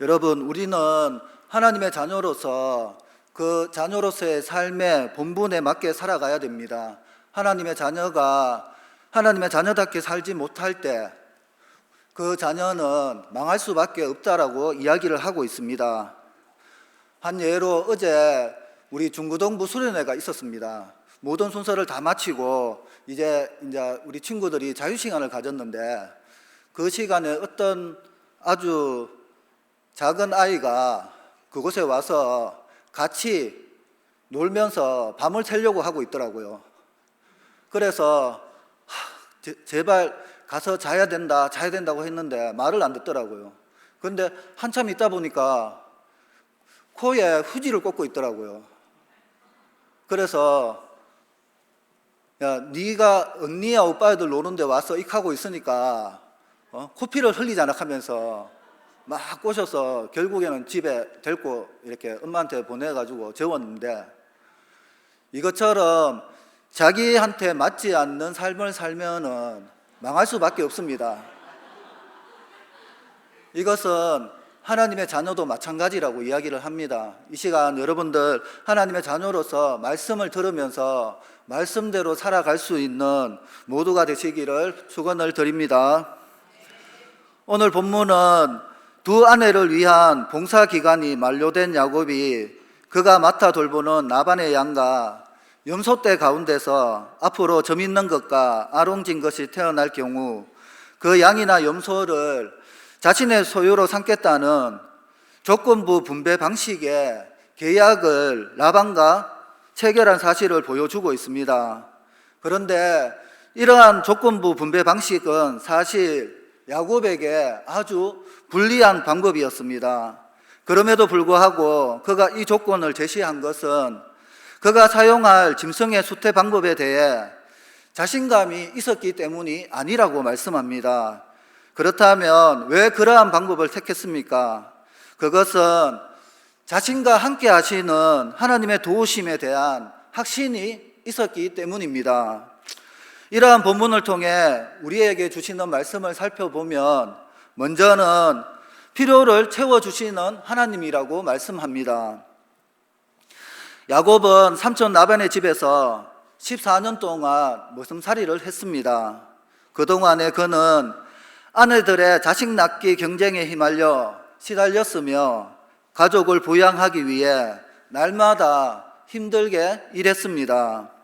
여러분, 우리는 하나님의 자녀로서 그 자녀로서의 삶의 본분에 맞게 살아가야 됩니다. 하나님의 자녀가 하나님의 자녀답게 살지 못할 때 그 자녀는 망할 수밖에 없다라고 이야기를 하고 있습니다. 한 예로 어제 우리 중고등부 수련회가 있었습니다. 모든 순서를 다 마치고 이제 이제 우리 친구들이 자유 시간을 가졌는데 그 시간에 어떤 아주 작은 아이가 그곳에 와서 같이 놀면서 밤을 새려고 하고 있더라고요. 그래서 제발 가서 자야 된다, 자야 된다고 했는데 말을 안 듣더라고요. 근데 한참 있다 보니까 코에 후지를 꽂고 있더라고요. 그래서 야, 네가 언니야 오빠들 노는데 와서 익하고 있으니까 어? 코피를 흘리잖아 하면서 막 꼬셔서 결국에는 집에 데리고 이렇게 엄마한테 보내가지고 재웠는데 이것처럼 자기한테 맞지 않는 삶을 살면은 망할 수밖에 없습니다. 이것은 하나님의 자녀도 마찬가지라고 이야기를 합니다. 이 시간 여러분들 하나님의 자녀로서 말씀을 들으면서 말씀대로 살아갈 수 있는 모두가 되시기를 축원을 드립니다. 오늘 본문은 두 아내를 위한 봉사 기간이 만료된 야곱이 그가 맡아 돌보는 나반의 양과 염소 떼 가운데서 앞으로 점 있는 것과 아롱진 것이 태어날 경우 그 양이나 염소를 자신의 소유로 삼겠다는 조건부 분배 방식의 계약을 라반과 체결한 사실을 보여주고 있습니다. 그런데 이러한 조건부 분배 방식은 사실 야곱에게 아주 불리한 방법이었습니다. 그럼에도 불구하고 그가 이 조건을 제시한 것은 그가 사용할 짐승의 수태 방법에 대해 자신감이 있었기 때문이 아니라고 말씀합니다. 그렇다면 왜 그러한 방법을 택했습니까? 그것은 자신과 함께 하시는 하나님의 도우심에 대한 확신이 있었기 때문입니다. 이러한 본문을 통해 우리에게 주시는 말씀을 살펴보면 먼저는 필요를 채워주시는 하나님이라고 말씀합니다. 야곱은 삼촌 나반의 집에서 14년 동안 모슴살이를 했습니다. 그동안에 그는 아내들의 자식 낳기 경쟁에 휘말려 시달렸으며 가족을 부양하기 위해 날마다 힘들게 일했습니다.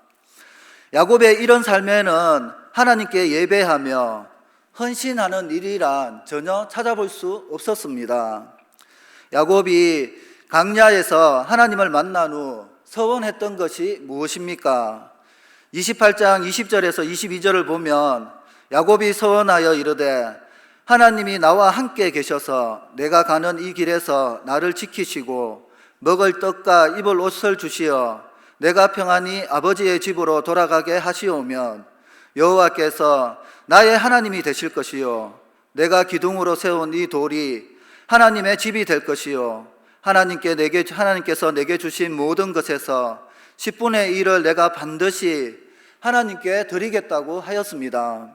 야곱의 이런 삶에는 하나님께 예배하며 헌신하는 일이란 전혀 찾아볼 수 없었습니다. 야곱이 강야에서 하나님을 만난 후 서원했던 것이 무엇입니까? 28장 20절에서 22절을 보면 야곱이 서원하여 이르되 하나님이 나와 함께 계셔서 내가 가는 이 길에서 나를 지키시고 먹을 떡과 입을 옷을 주시어 내가 평안히 아버지의 집으로 돌아가게 하시오면 여호와께서 나의 하나님이 되실 것이요 내가 기둥으로 세운 이 돌이 하나님의 집이 될 것이요 하나님께 내게 하나님께서 내게 주신 모든 것에서 10분의 1을 내가 반드시 하나님께 드리겠다고 하였습니다.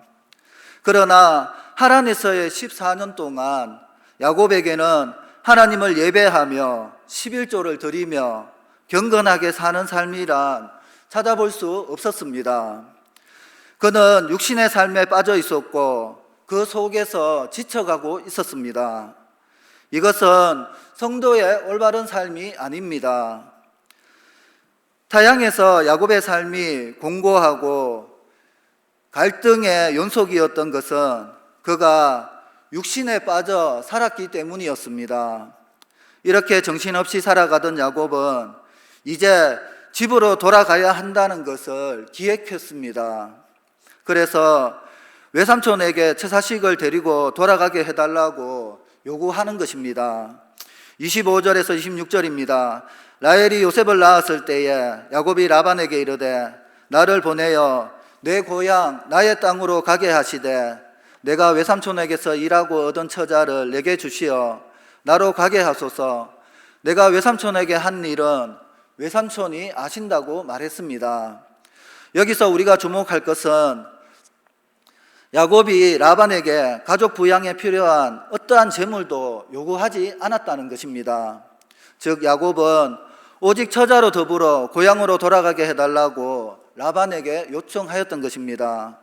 그러나 하란에서의 14년 동안 야곱에게는 하나님을 예배하며 11조를 드리며 경건하게 사는 삶이란 찾아볼 수 없었습니다. 그는 육신의 삶에 빠져 있었고 그 속에서 지쳐가고 있었습니다. 이것은 성도의 올바른 삶이 아닙니다. 타향에서 야곱의 삶이 공고하고 갈등의 연속이었던 것은 그가 육신에 빠져 살았기 때문이었습니다. 이렇게 정신없이 살아가던 야곱은 이제 집으로 돌아가야 한다는 것을 기획했습니다. 그래서 외삼촌에게 채사식을 데리고 돌아가게 해달라고 요구하는 것입니다. 25절에서 26절입니다. 라헬이 요셉을 낳았을 때에 야곱이 라반에게 이르되 나를 보내어 내 고향 나의 땅으로 가게 하시되 내가 외삼촌에게서 일하고 얻은 처자를 내게 주시어 나로 가게 하소서 내가 외삼촌에게 한 일은 외삼촌이 아신다고 말했습니다. 여기서 우리가 주목할 것은 야곱이 라반에게 가족 부양에 필요한 어떠한 재물도 요구하지 않았다는 것입니다. 즉 야곱은 오직 처자로 더불어 고향으로 돌아가게 해달라고 라반에게 요청하였던 것입니다.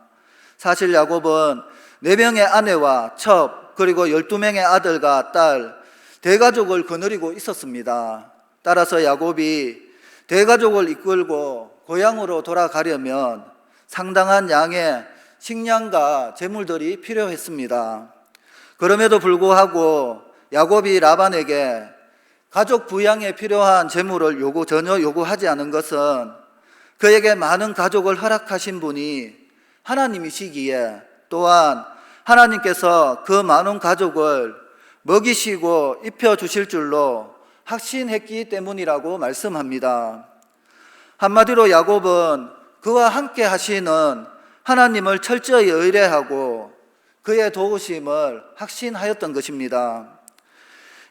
사실 야곱은 네 명의 아내와 첩 그리고 열두 명의 아들과 딸 대가족을 거느리고 있었습니다. 따라서 야곱이 대가족을 이끌고 고향으로 돌아가려면 상당한 양의 식량과 재물들이 필요했습니다. 그럼에도 불구하고 야곱이 라반에게 가족 부양에 필요한 재물을 요구 전혀 요구하지 않은 것은 그에게 많은 가족을 허락하신 분이 하나님이시기에 또한 하나님께서 그 많은 가족을 먹이시고 입혀 주실 줄로 확신했기 때문이라고 말씀합니다. 한마디로 야곱은 그와 함께 하시는 하나님을 철저히 의뢰하고 그의 도우심을 확신하였던 것입니다.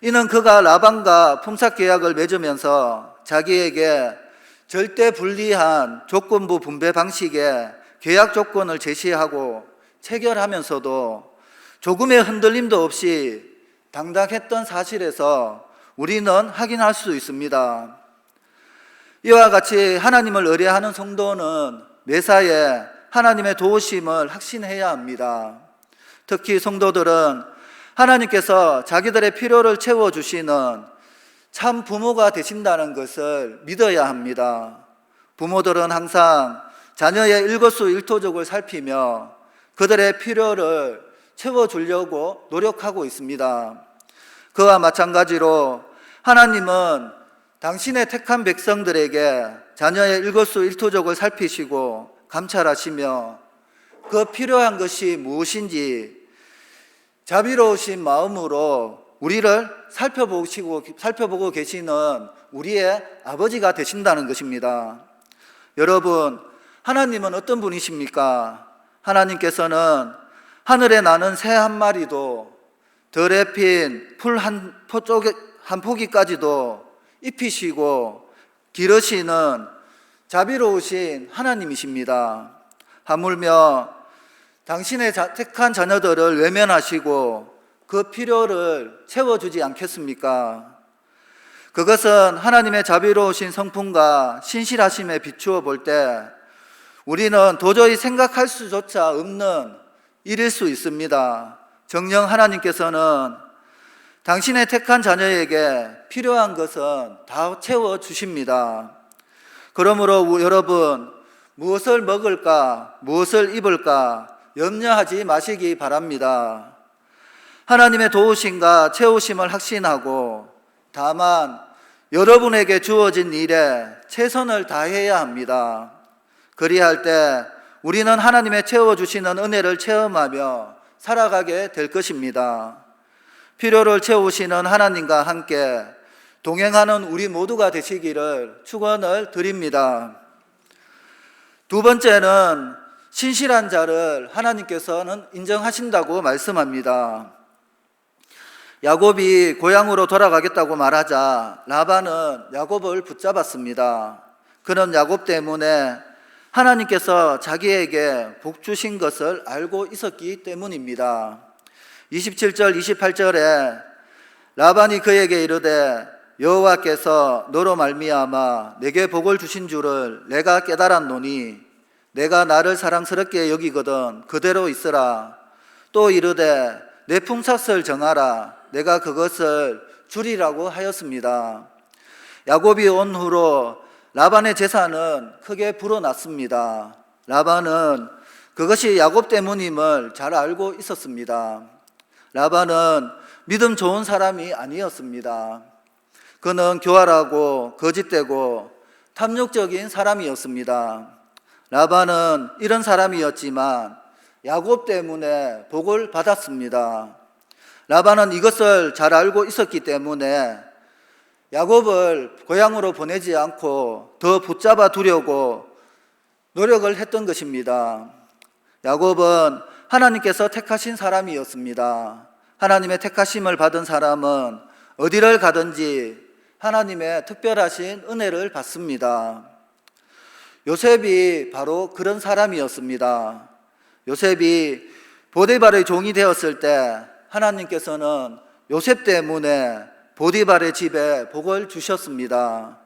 이는 그가 라반과 품삯 계약을 맺으면서 자기에게 절대 불리한 조건부 분배 방식의 계약 조건을 제시하고 체결하면서도 조금의 흔들림도 없이 당당했던 사실에서 우리는 확인할 수 있습니다. 이와 같이 하나님을 의뢰하는 성도는 매사에 하나님의 도우심을 확신해야 합니다. 특히 성도들은 하나님께서 자기들의 필요를 채워주시는 참 부모가 되신다는 것을 믿어야 합니다. 부모들은 항상 자녀의 일거수 일투족을 살피며 그들의 필요를 채워주려고 노력하고 있습니다. 그와 마찬가지로 하나님은 당신의 택한 백성들에게 자녀의 일거수 일투족을 살피시고 감찰하시며 그 필요한 것이 무엇인지 자비로우신 마음으로 우리를 살펴보시고 살펴보고 계시는 우리의 아버지가 되신다는 것입니다. 여러분, 하나님은 어떤 분이십니까? 하나님께서는 하늘에 나는 새 한 마리도 덜에 핀 풀 한 한 포기까지도 입히시고 기르시는 자비로우신 하나님이십니다. 하물며 당신의 자- 택한 자녀들을 외면하시고 그 필요를 채워주지 않겠습니까? 그것은 하나님의 자비로우신 성품과 신실하심에 비추어 볼 때 우리는 도저히 생각할 수조차 없는 일일 수 있습니다. 정녕 하나님께서는 당신의 택한 자녀에게 필요한 것은 다 채워 주십니다. 그러므로 우- 여러분 무엇을 먹을까, 무엇을 입을까 염려하지 마시기 바랍니다. 하나님의 도우심과 채우심을 확신하고 다만 여러분에게 주어진 일에 최선을 다해야 합니다. 그리할 때 우리는 하나님의 채워주시는 은혜를 체험하며 살아가게 될 것입니다. 필요를 채우시는 하나님과 함께 동행하는 우리 모두가 되시기를 축원을 드립니다. 두 번째는 신실한 자를 하나님께서는 인정하신다고 말씀합니다. 야곱이 고향으로 돌아가겠다고 말하자 라반은 야곱을 붙잡았습니다. 그는 야곱 때문에 하나님께서 자기에게 복 주신 것을 알고 있었기 때문입니다. 27절 28절에 라반이 그에게 이르되 여호와께서 너로 말미암아 내게 복을 주신 줄을 내가 깨달았노니 내가 나를 사랑스럽게 여기거든 그대로 있으라 또 이르되 내 품삯을 정하라 내가 그것을 줄이라고 하였습니다. 야곱이 온 후로 라반의 재산은 크게 불어났습니다. 라반은 그것이 야곱 때문임을 잘 알고 있었습니다. 라반은 믿음 좋은 사람이 아니었습니다. 그는 교활하고 거짓되고 탐욕적인 사람이었습니다. 라반은 이런 사람이었지만 야곱 때문에 복을 받았습니다. 라반은 이것을 잘 알고 있었기 때문에 야곱을 고향으로 보내지 않고 더 붙잡아 두려고 노력을 했던 것입니다. 야곱은 하나님께서 택하신 사람이었습니다. 하나님의 택하심을 받은 사람은 어디를 가든지 하나님의 특별하신 은혜를 받습니다. 요셉이 바로 그런 사람이었습니다. 요셉이 보디발의 종이 되었을 때 하나님께서는 요셉 때문에 보디발의 집에 복을 주셨습니다.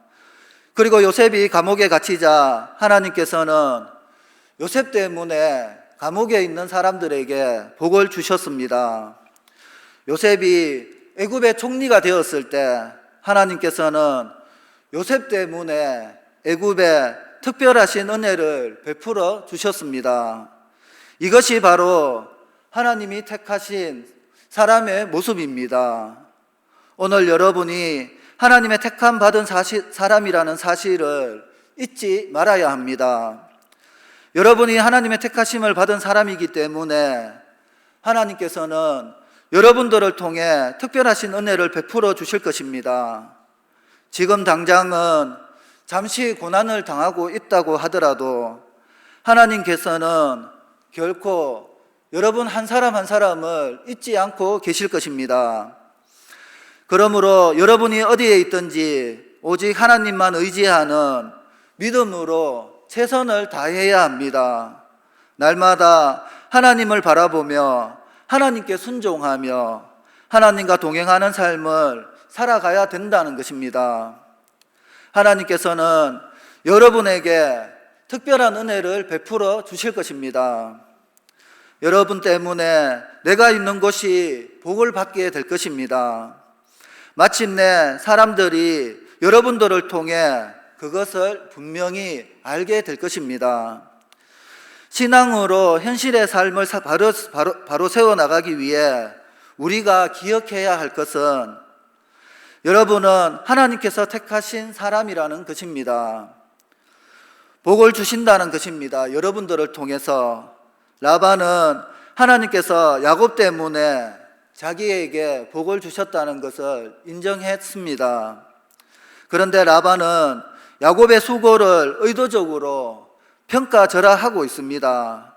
그리고 요셉이 감옥에 갇히자 하나님께서는 요셉 때문에 감옥에 있는 사람들에게 복을 주셨습니다. 요셉이 애굽의 총리가 되었을 때 하나님께서는 요셉 때문에 애굽에 특별하신 은혜를 베풀어 주셨습니다. 이것이 바로 하나님이 택하신 사람의 모습입니다. 오늘 여러분이 하나님의 택함 받은 사실, 사람이라는 사실을 잊지 말아야 합니다. 여러분이 하나님의 택하심을 받은 사람이기 때문에 하나님께서는 여러분들을 통해 특별하신 은혜를 베풀어 주실 것입니다. 지금 당장은 잠시 고난을 당하고 있다고 하더라도 하나님께서는 결코 여러분 한 사람 한 사람을 잊지 않고 계실 것입니다. 그러므로 여러분이 어디에 있든지 오직 하나님만 의지하는 믿음으로 최선을 다해야 합니다. 날마다 하나님을 바라보며 하나님께 순종하며 하나님과 동행하는 삶을 살아가야 된다는 것입니다. 하나님께서는 여러분에게 특별한 은혜를 베풀어 주실 것입니다. 여러분 때문에 내가 있는 곳이 복을 받게 될 것입니다. 마침내 사람들이 여러분들을 통해 그것을 분명히 알게 될 것입니다. 신앙으로 현실의 삶을 사- 바로, 바로, 바로 세워나가기 위해 우리가 기억해야 할 것은 여러분은 하나님께서 택하신 사람이라는 것입니다. 복을 주신다는 것입니다. 여러분들을 통해서 라반은 하나님께서 야곱 때문에 자기에게 복을 주셨다는 것을 인정했습니다. 그런데 라반은 야곱의 수고를 의도적으로 평가절하하고 있습니다.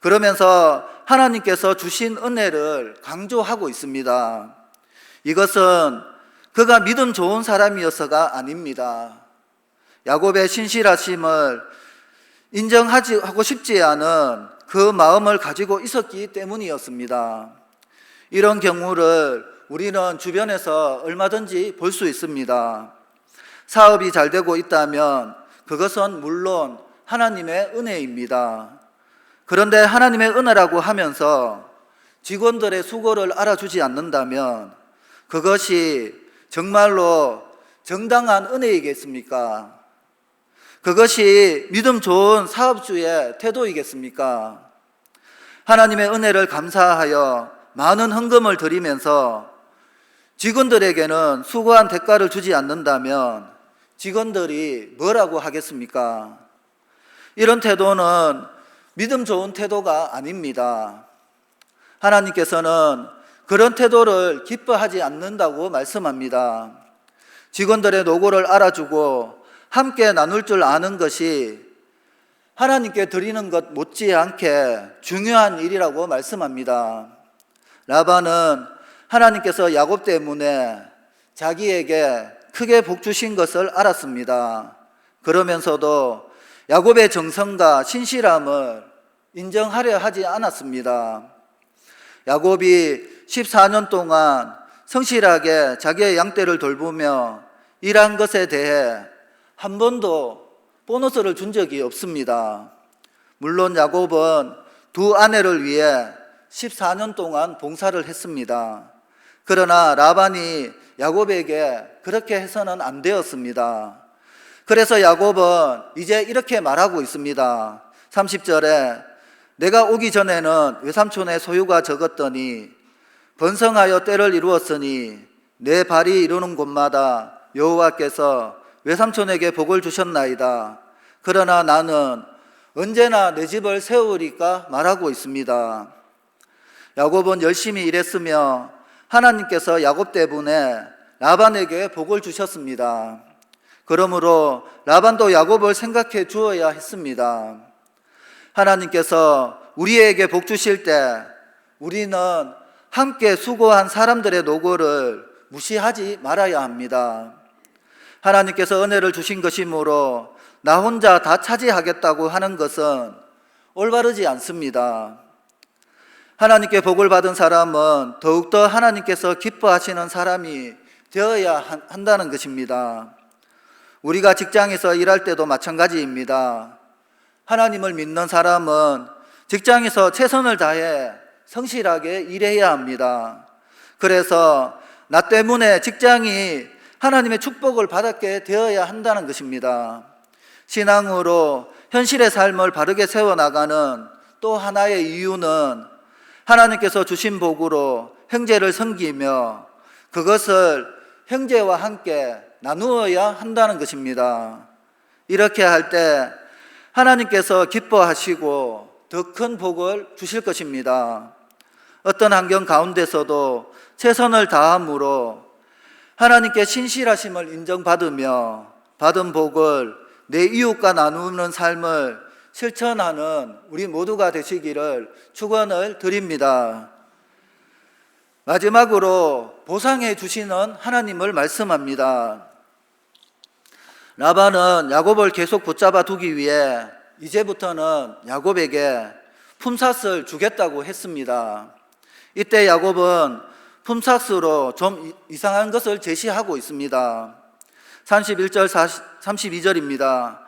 그러면서 하나님께서 주신 은혜를 강조하고 있습니다. 이것은 그가 믿음 좋은 사람이어서가 아닙니다. 야곱의 신실하심을 인정하지 하고 싶지 않은 그 마음을 가지고 있었기 때문이었습니다. 이런 경우를 우리는 주변에서 얼마든지 볼 수 있습니다. 사업이 잘 되고 있다면 그것은 물론 하나님의 은혜입니다. 그런데 하나님의 은혜라고 하면서 직원들의 수고를 알아주지 않는다면 그것이 정말로 정당한 은혜이겠습니까? 그것이 믿음 좋은 사업주의 태도이겠습니까? 하나님의 은혜를 감사하여 많은 헌금을 드리면서 직원들에게는 수고한 대가를 주지 않는다면 직원들이 뭐라고 하겠습니까? 이런 태도는 믿음 좋은 태도가 아닙니다. 하나님께서는 그런 태도를 기뻐하지 않는다고 말씀합니다. 직원들의 노고를 알아주고 함께 나눌 줄 아는 것이 하나님께 드리는 것 못지않게 중요한 일이라고 말씀합니다. 라반은 하나님께서 야곱 때문에 자기에게 크게 복 주신 것을 알았습니다. 그러면서도 야곱의 정성과 신실함을 인정하려 하지 않았습니다. 야곱이 14년 동안 성실하게 자기의 양떼를 돌보며 일한 것에 대해 한 번도 보너스를 준 적이 없습니다. 물론 야곱은 두 아내를 위해 14년 동안 봉사를 했습니다. 그러나 라반이 야곱에게 그렇게 해서는 안 되었습니다. 그래서 야곱은 이제 이렇게 말하고 있습니다. 30절에 내가 오기 전에는 외삼촌의 소유가 적었더니 번성하여 때를 이루었으니 내 발이 이루는 곳마다 여호와께서 외삼촌에게 복을 주셨나이다. 그러나 나는 언제나 내 집을 세우리까 말하고 있습니다. 야곱은 열심히 일했으며 하나님께서 야곱 때문에 라반에게 복을 주셨습니다. 그러므로 라반도 야곱을 생각해 주어야 했습니다. 하나님께서 우리에게 복 주실 때 우리는 함께 수고한 사람들의 노고를 무시하지 말아야 합니다. 하나님께서 은혜를 주신 것이므로 나 혼자 다 차지하겠다고 하는 것은 올바르지 않습니다. 하나님께 복을 받은 사람은 더욱더 하나님께서 기뻐하시는 사람이 되어야 한- 한다는 것입니다. 우리가 직장에서 일할 때도 마찬가지입니다. 하나님을 믿는 사람은 직장에서 최선을 다해 성실하게 일해야 합니다. 그래서 나 때문에 직장이 하나님의 축복을 받게 되어야 한다는 것입니다. 신앙으로 현실의 삶을 바르게 세워나가는 또 하나의 이유는 하나님께서 주신 복으로 형제를 섬기며 그것을 형제와 함께 나누어야 한다는 것입니다. 이렇게 할 때 하나님께서 기뻐하시고 더 큰 복을 주실 것입니다. 어떤 환경 가운데서도 최선을 다함으로 하나님께 신실하심을 인정받으며 받은 복을 내 이웃과 나누는 삶을 실천하는 우리 모두가 되시기를 축원을 드립니다. 마지막으로 보상해 주시는 하나님을 말씀합니다. 라반은 야곱을 계속 붙잡아 두기 위해 이제부터는 야곱에게 품삯을 주겠다고 했습니다. 이때 야곱은 품삯으로 좀 이- 이상한 것을 제시하고 있습니다. 31절 32절입니다.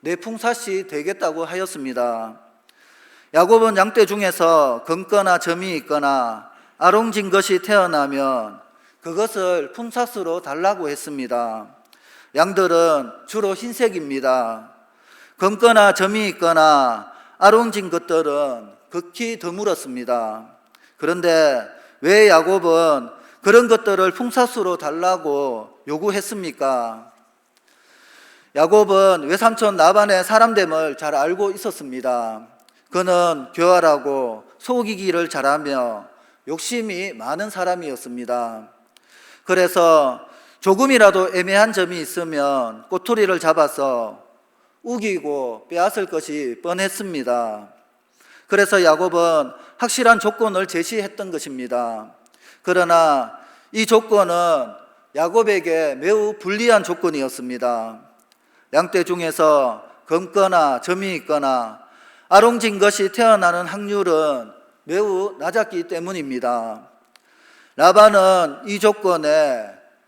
내 풍사시 되겠다고 하였습니다. 야곱은 양떼 중에서 검거나 점이 있거나 아롱진 것이 태어나면 그것을 품삯으로 달라고 했습니다. 양들은 주로 흰색입니다. 검거나 점이 있거나 아롱진 것들은 극히 드물었습니다. 그런데 왜 야곱은 그런 것들을 풍사수로 달라고 요구했습니까? 야곱은 외삼촌 나반의 사람됨을 잘 알고 있었습니다. 그는 교활하고 속이기를 잘하며 욕심이 많은 사람이었습니다. 그래서 조금이라도 애매한 점이 있으면 꼬투리를 잡아서 우기고 빼앗을 것이 뻔했습니다. 그래서 야곱은 확실한 조건을 제시했던 것입니다. 그러나 이 조건은 야곱에게 매우 불리한 조건이었습니다. 양떼 중에서 검거나 점이 있거나 아롱진 것이 태어나는 확률은 매우 낮았기 때문입니다. 라반은 이 조건에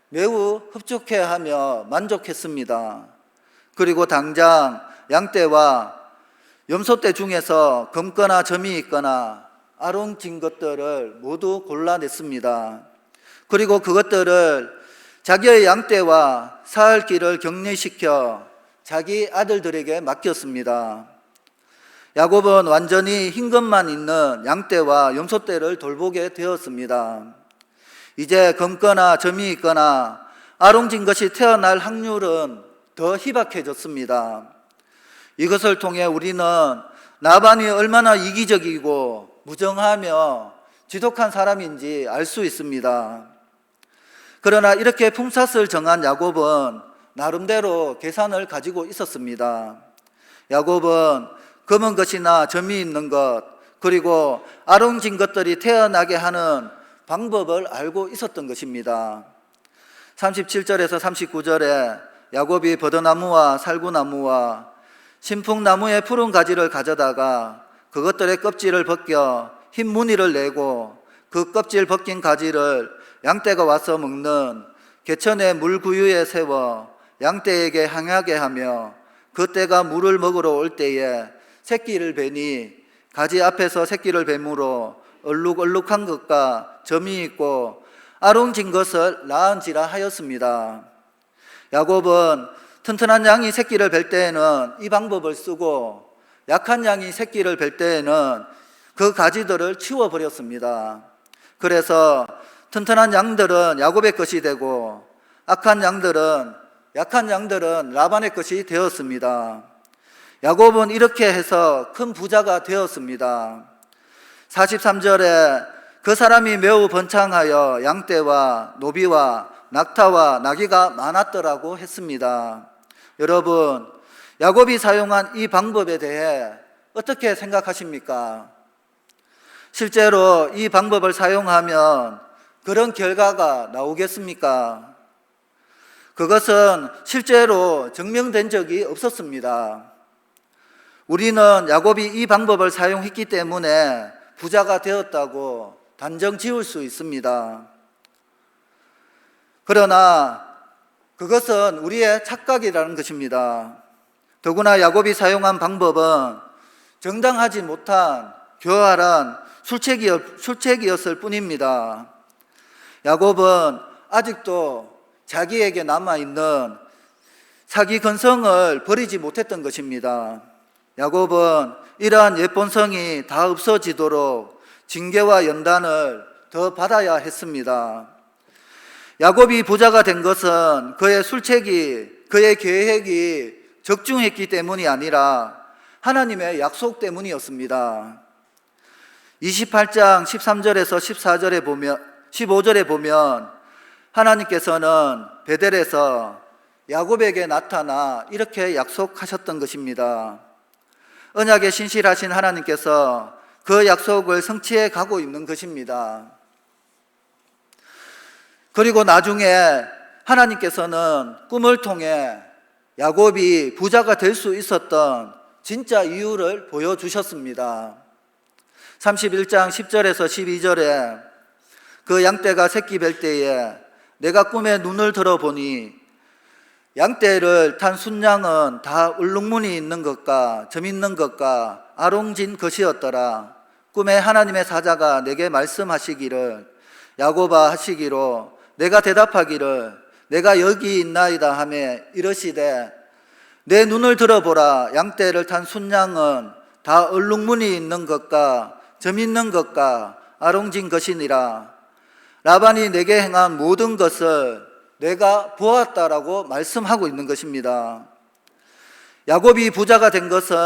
매우 흡족해하며 만족했습니다. 그리고 당장 양떼와 염소떼 중에서 검거나 점이 있거나 아롱진 것들을 모두 골라냈습니다. 그리고 그것들을 자기의 양떼와 사흘 길을 격리시켜 자기 아들들에게 맡겼습니다. 야곱은 완전히 흰 것만 있는 양떼와 염소떼를 돌보게 되었습니다. 이제 검거나 점이 있거나 아롱진 것이 태어날 확률은 더 희박해졌습니다. 이것을 통해 우리는 나반이 얼마나 이기적이고 무정하며 지독한 사람인지 알 수 있습니다. 그러나 이렇게 품삯을 정한 야곱은 나름대로 계산을 가지고 있었습니다. 야곱은 검은 것이나 점이 있는 것, 그리고 아롱진 것들이 태어나게 하는 방법을 알고 있었던 것입니다. 37절에서 39절에 야곱이 버드나무와 살구나무와 신풍나무의 푸른 가지를 가져다가 그것들의 껍질을 벗겨 흰 무늬를 내고 그 껍질 벗긴 가지를 양떼가 와서 먹는 개천의 물구유에 세워 양떼에게 향하게 하며 그 떼가 물을 먹으러 올 때에 새끼를 베니 가지 앞에서 새끼를 뱀으로 얼룩얼룩한 것과 점이 있고 아롱진 것을 낳은지라 하였습니다. 야곱은 튼튼한 양이 새끼를 뵐 때에는 이 방법을 쓰고 약한 양이 새끼를 뵐 때에는 그 가지들을 치워버렸습니다. 그래서 튼튼한 양들은 야곱의 것이 되고 악한 양들은 약한 양들은 라반의 것이 되었습니다. 야곱은 이렇게 해서 큰 부자가 되었습니다. 43절에 그 사람이 매우 번창하여 양떼와 노비와 낙타와 나귀가 많았더라고 했습니다. 여러분, 야곱이 사용한 이 방법에 대해 어떻게 생각하십니까? 실제로 이 방법을 사용하면 그런 결과가 나오겠습니까? 그것은 실제로 증명된 적이 없었습니다. 우리는 야곱이 이 방법을 사용했기 때문에 부자가 되었다고 단정 지을 수 있습니다. 그러나 그것은 우리의 착각이라는 것입니다. 더구나 야곱이 사용한 방법은 정당하지 못한 교활한 술책이었, 술책이었을 뿐입니다. 야곱은 아직도 자기에게 남아있는 사기 근성을 버리지 못했던 것입니다. 야곱은 이러한 옛본성이 다 없어지도록 징계와 연단을 더 받아야 했습니다. 야곱이 부자가 된 것은 그의 술책이, 그의 계획이 적중했기 때문이 아니라 하나님의 약속 때문이었습니다. 28장 13절에서 14절에 보면, 15절에 보면 하나님께서는 베델에서 야곱에게 나타나 이렇게 약속하셨던 것입니다. 언약에 신실하신 하나님께서 그 약속을 성취해 가고 있는 것입니다. 그리고 나중에 하나님께서는 꿈을 통해 야곱이 부자가 될 수 있었던 진짜 이유를 보여주셨습니다. 31장 10절에서 12절에 그 양떼가 새끼 뵐 때에 내가 꿈에 눈을 들어보니 양떼를 탄 순양은 다 울릉문이 있는 것과 점 있는 것과 아롱진 것이었더라. 꿈에 하나님의 사자가 내게 말씀하시기를 야고바 하시기로 내가 대답하기를 내가 여기 있나이다 하매 이러시되 내 눈을 들어보라 양떼를 탄 순양은 다 얼룩무늬 있는 것과 점 있는 것과 아롱진 것이니라 라반이 내게 행한 모든 것을 내가 보았다라고 말씀하고 있는 것입니다. 야곱이 부자가 된 것은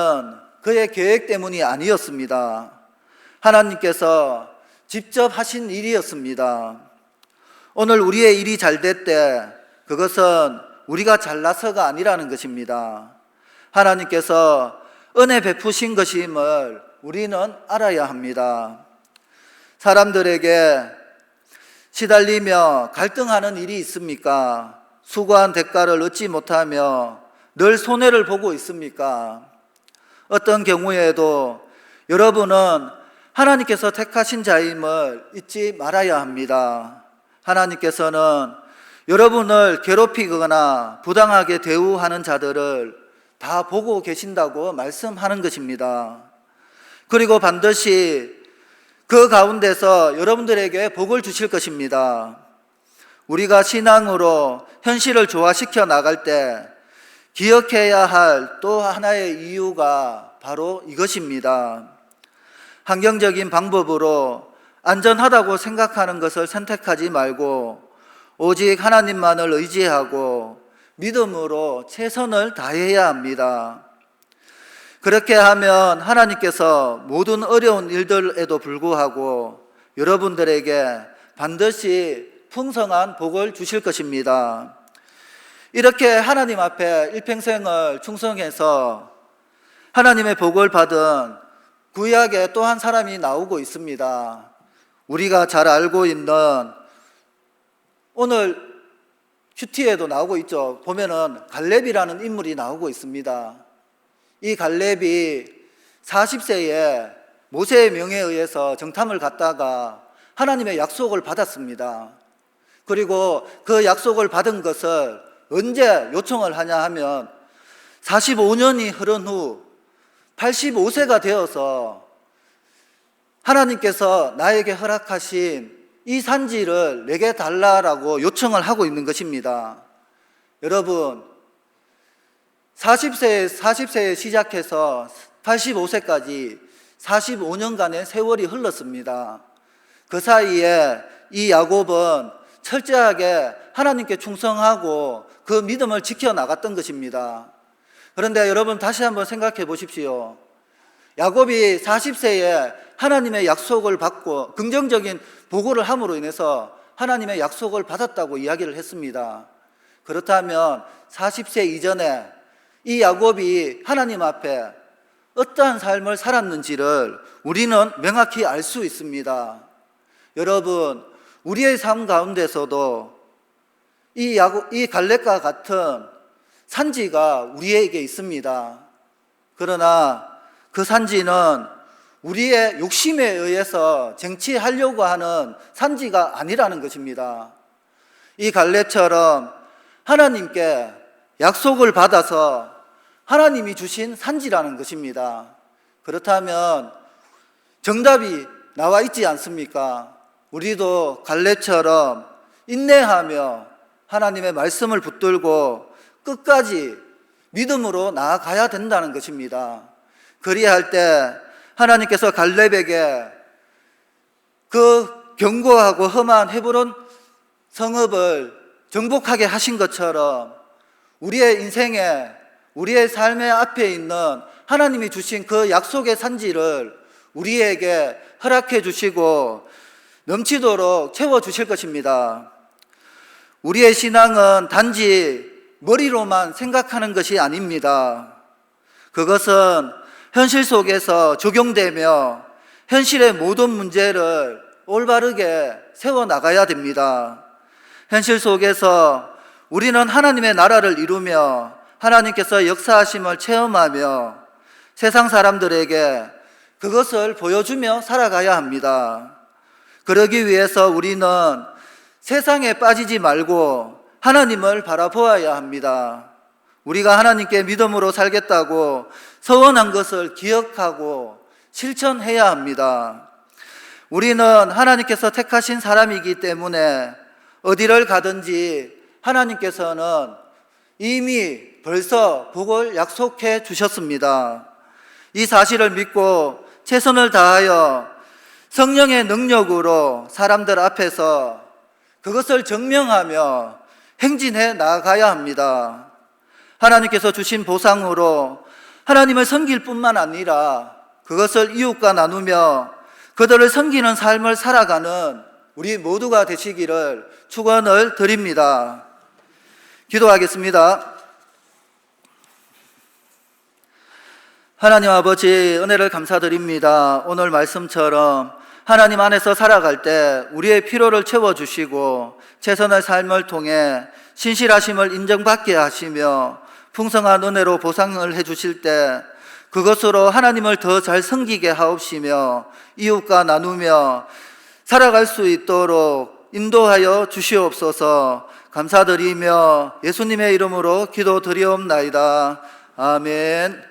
그의 계획 때문이 아니었습니다. 하나님께서 직접 하신 일이었습니다. 오늘 우리의 일이 잘 될 때 그것은 우리가 잘나서가 아니라는 것입니다. 하나님께서 은혜 베푸신 것임을 우리는 알아야 합니다. 사람들에게 시달리며 갈등하는 일이 있습니까? 수고한 대가를 얻지 못하며 늘 손해를 보고 있습니까? 어떤 경우에도 여러분은 하나님께서 택하신 자임을 잊지 말아야 합니다. 하나님께서는 여러분을 괴롭히거나 부당하게 대우하는 자들을 다 보고 계신다고 말씀하는 것입니다. 그리고 반드시 그 가운데서 여러분들에게 복을 주실 것입니다. 우리가 신앙으로 현실을 조화시켜 나갈 때 기억해야 할 또 하나의 이유가 바로 이것입니다. 환경적인 방법으로 안전하다고 생각하는 것을 선택하지 말고 오직 하나님만을 의지하고 믿음으로 최선을 다해야 합니다. 그렇게 하면 하나님께서 모든 어려운 일들에도 불구하고 여러분들에게 반드시 풍성한 복을 주실 것입니다. 이렇게 하나님 앞에 일평생을 충성해서 하나님의 복을 받은 구약에 또 한 사람이 나오고 있습니다. 우리가 잘 알고 있는 오늘 큐티에도 나오고 있죠. 보면은 갈렙이라는 인물이 나오고 있습니다. 이 갈렙이 40세에 모세의 명에 의해서 정탐을 갔다가 하나님의 약속을 받았습니다. 그리고 그 약속을 받은 것을 언제 요청을 하냐 하면 45년이 흐른 후 85세가 되어서 하나님께서 나에게 허락하신 이 산지를 내게 달라라고 요청을 하고 있는 것입니다. 여러분, 40세, 40세에 시작해서 85세까지 45년간의 세월이 흘렀습니다. 그 사이에 이 야곱은 철저하게 하나님께 충성하고 그 믿음을 지켜 나갔던 것입니다. 그런데 여러분 다시 한번 생각해 보십시오. 야곱이 40세에 하나님의 약속을 받고 긍정적인 보고를 함으로 인해서 하나님의 약속을 받았다고 이야기를 했습니다. 그렇다면 40세 이전에 이 야곱이 하나님 앞에 어떠한 삶을 살았는지를 우리는 명확히 알 수 있습니다. 여러분, 우리의 삶 가운데서도 이 야곱, 이 갈렙과 같은 산지가 우리에게 있습니다. 그러나 그 산지는 우리의 욕심에 의해서 쟁취하려고 하는 산지가 아니라는 것입니다. 이 갈렙처럼 하나님께 약속을 받아서 하나님이 주신 산지라는 것입니다. 그렇다면 정답이 나와 있지 않습니까? 우리도 갈렙처럼 인내하며 하나님의 말씀을 붙들고 끝까지 믿음으로 나아가야 된다는 것입니다. 그리할 때 하나님께서 갈렙에게 그 견고하고 험한 헤브론 성읍을 정복하게 하신 것처럼 우리의 인생에 우리의 삶의 앞에 있는 하나님이 주신 그 약속의 산지를 우리에게 허락해 주시고 넘치도록 채워 주실 것입니다. 우리의 신앙은 단지 머리로만 생각하는 것이 아닙니다. 그것은 현실 속에서 적용되며 현실의 모든 문제를 올바르게 세워 나가야 됩니다. 현실 속에서 우리는 하나님의 나라를 이루며 하나님께서 역사하심을 체험하며 세상 사람들에게 그것을 보여주며 살아가야 합니다. 그러기 위해서 우리는 세상에 빠지지 말고 하나님을 바라보아야 합니다. 우리가 하나님께 믿음으로 살겠다고 서원한 것을 기억하고 실천해야 합니다. 우리는 하나님께서 택하신 사람이기 때문에 어디를 가든지 하나님께서는 이미 벌써 복을 약속해 주셨습니다. 이 사실을 믿고 최선을 다하여 성령의 능력으로 사람들 앞에서 그것을 증명하며 행진해 나가야 합니다. 하나님께서 주신 보상으로 하나님을 섬길 뿐만 아니라 그것을 이웃과 나누며 그들을 섬기는 삶을 살아가는 우리 모두가 되시기를 축원을 드립니다. 기도하겠습니다. 하나님 아버지 은혜를 감사드립니다. 오늘 말씀처럼 하나님 안에서 살아갈 때 우리의 필요를 채워 주시고 최선의 삶을 통해 신실하심을 인정받게 하시며 풍성한 은혜로 보상을 해 주실 때 그것으로 하나님을 더 잘 섬기게 하옵시며 이웃과 나누며 살아갈 수 있도록 인도하여 주시옵소서 감사드리며 예수님의 이름으로 기도 드리옵나이다. 아멘.